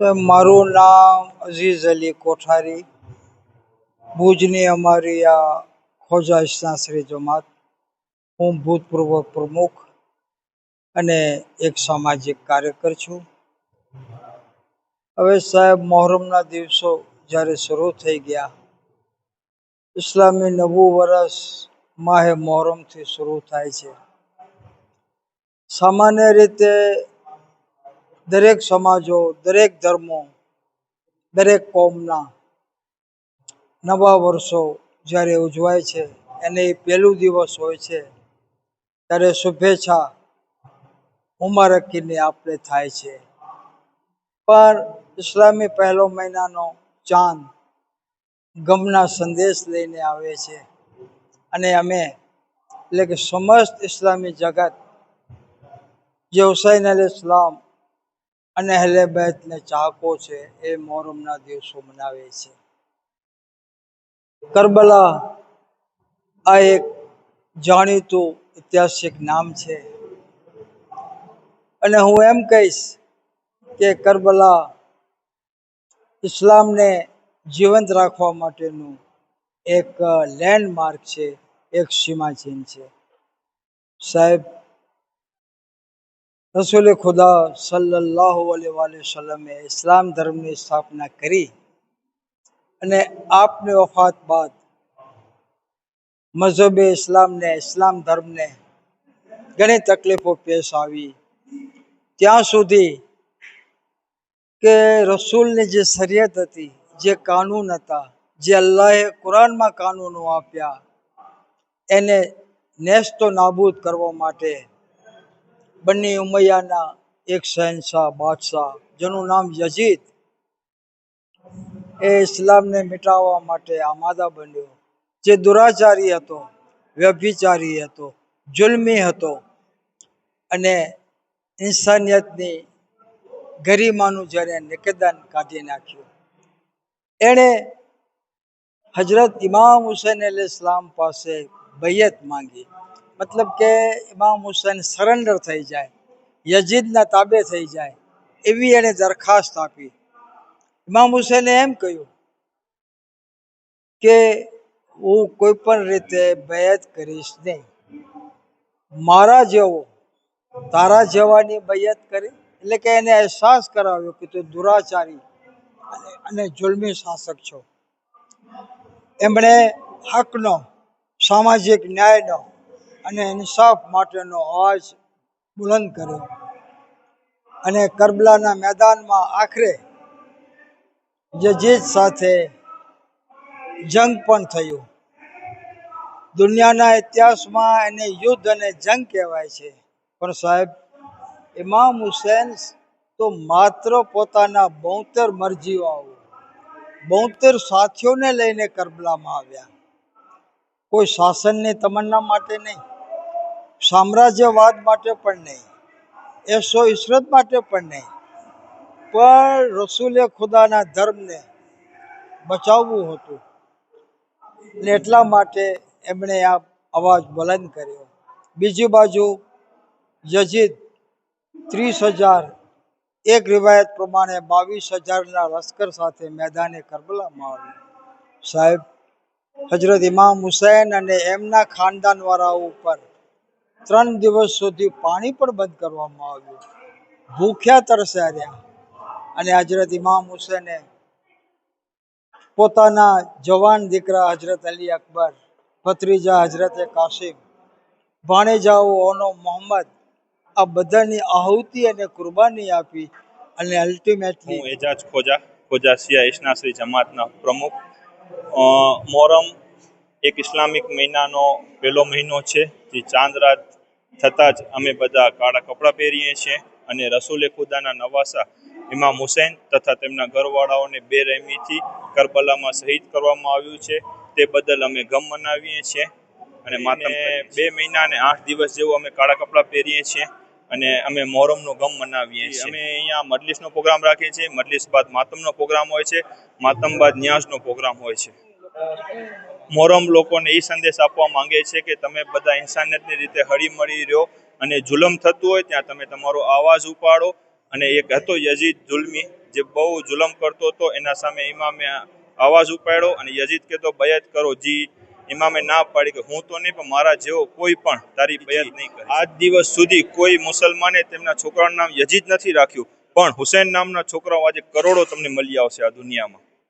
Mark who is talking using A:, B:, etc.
A: મારું નામ અઝીઝ અલી કોઠારી ભુજની અમારી આ ખોજા ઇસ્લાશ્રી જમાત હું ભૂતપૂર્વ પ્રમુખ અને એક સામાજિક કાર્યકર છું હવે સાહેબ મોહરમના દિવસો જ્યારે શરૂ થઈ ગયા ઇસ્લામી નવું વર્ષ માહે મોહરમથી શરૂ થાય છે સામાન્ય રીતે દરેક સમાજો, દરેક ધર્મો, દરેક કોમના નવા વર્ષો જ્યારે ઉજવાય છે, એને એ પહેલું દિવસ હોય છે, ત્યારે શુભેચ્છા મુબારકીની આપણે થાય છે. પણ ઇસ્લામી પહેલો મહિનાનો ચાંદ ગમના સંદેશ લઈને આવે છે અને અમે એટલે કે સમસ્ત ઇસ્લામી જગત, જે હુસૈન અલ ઇસ્લામ અને હેલેબેત બેતને ચાહકો છે એ મોહરમના દિવસો મનાવે છે. કરબલા આ એક જાણીતું ઐતિહાસિક નામ છે. અને હું એમ કહીશ કે કરબલા ઇસ્લામને જીવંત રાખવા માટેનું એક લેન્ડમાર્ક છે, એક સીમાચિહ્ન છે. સાહેબ રસૂલ ખુદા સલ્લાહ વસલમે ઇસ્લામ ધર્મની સ્થાપના કરી અને આપની વફાત બાદ મઝહબે ઇસ્લામને, ઇસ્લામ ધર્મને ઘણી તકલીફો પેશ આવી. ત્યાં સુધી કે રસૂલની જે શરીયત હતી, જે કાનૂન હતા, જે અલ્લાહે કુરાનમાં કાનૂનો આપ્યા, એને નેસ્તો નાબૂદ કરવા માટે બની ઉમૈયાના એક શહેનશાહ બાદશાહ, જેનું નામ યજીદ. એ ઇસ્લામને મિટાવવા માટે આમાદા બન્યો. જે દુરાચારી હતો, વ્યભિચારી હતો, જુલ્મી હતો અને ઇન્સાનિયતની ગરિમાનું જ્યારે નિકેદન કાઢી નાખ્યું. એણે હજરત ઇમામ હુસૈન અલ ઇસ્લામ પાસે બૈયત માંગી. મતલબ કે ઇમામ હુસૈન સરેન્ડર થઈ જાય, યજીદના તાબે થઈ જાય, એવી એણે દરખાસ્ત આપી. ઇમામ હુસૈને એમ કહ્યું કે, હું કોઈ પણ રીતે બેયત કરીશ નહીં. મારા જેવો, તારા જેવાની બૈયત કરી. એટલે કે એને અહેસાસ કરાવ્યો કે તું દુરાચારી અને અને જુલ્મી શાસક છો. એમણે હકનો, સામાજિક ન્યાયનો અને ઇન્સાફ માટેનો અવાજ બુલંદ કર્યો. અને કરબલાના મેદાનમાં આખરે યજીદ સાથે જંગ પણ થયું. દુનિયાના ઇતિહાસમાં એને યુદ્ધ અને જંગ કહેવાય છે. પણ સાહેબ, ઇમામ હુસેન તો માત્ર પોતાના બોતેર મરજીવાઓ બોતેર સાથીઓને લઈને કરબલામાં આવ્યા. કોઈ શાસનની તમન્ના માટે નહીં. સામ્રાજ્યવાદ માટે પણ નહીં એસો ઇશરત માટે પણ નહીં. પણ રસૂલે ખુદાના ધર્મને બચાવવું હતું. ને એટલા માટે એમણે આ અવાજ બુલંદ કર્યો. બીજી બાજુ યજીદ ત્રીસ હજાર, એક રિવાયત પ્રમાણે બાવીસ હજારના લશ્કર સાથે મેદાને કરબલામાં આવ્યું. સાહેબ, હજરત ઇમામ હુસૈન અને એમના ખાનદાનવાળાઓ ઉપર ત્રણ દિવસ સુધી પાણી પણ બંધ કરવામાં આવ્યું. ભૂખ્યા તરસ્યા રહ્યા. અને હજરત ઇમામ હુસેને પોતાના જવાન દીકરા હજરત અલી અકબર, ભત્રીજા હજરત કાસિમ, ભાણેજાઓ ઓનો મોહમ્મદ આ બધાની આહુતિ અને કુરબાની આપી અને અલ્ટિમેટલી
B: હું એજાજ ખોજા ખોજા સિયા ઇસ્નાશ્રી જમાતના પ્રમુખ. મોહરમ એક ઇસ્લામિક મહિનાનો પહેલો મહિનો છે, જે ચાંદ રાત થતાં જ અમે બધા કાળા કપડાં પહેરીએ છીએ અને રસૂલે ખુદાના નવાસા ઇમામ હુસૈન તથા તેમના ઘરવાળાઓને બેરહેમીથી કરબલામાં શહીદ કરવામાં આવ્યું છે. તે બદલ અમે ગમ મનાવીએ છીએ અને માતમ બે મહિના અને આઠ દિવસ જેવું અમે કાળા કપડાં પહેરીએ છીએ અને અમે મોહરમનો ગમ મનાવીએ છીએ. અમે અહીંયા મજલિસનો પ્રોગ્રામ રાખીએ છીએ. મજલિસ બાદ માતમનો પ્રોગ્રામ હોય છે. માતમ બાદ ન્યાઝનો પ્રોગ્રામ હોય છે. મોહરમ લોકોને એ સંદેશ આપવા માંગે છે કે તમે બધા ઇન્સાનિયતની રીતે હળી મળી રહ્યો અને જુલમ થતું હોય ત્યાં તમે તમારો અવાજ ઉપાડો. અને એક હતો યજીદ જુલ્મી જે બહુ જુલમ કરતો હતો એના સામે ઇમામે અવાજ ઉપાડ્યો અને યજીદ કહેતો બયાત કરો જી. ઇમામે ના પાડી કે હું તો નહીં પણ મારા જેવો કોઈ પણ તારી બયત નહીં કરે. આજ દિવસ સુધી કોઈ મુસલમાને તેમના છોકરાનું નામ યજીદ નથી રાખ્યું પણ હુસૈન નામના છોકરાઓ આજે કરોડો તમને મળી આવશે આ દુનિયામાં.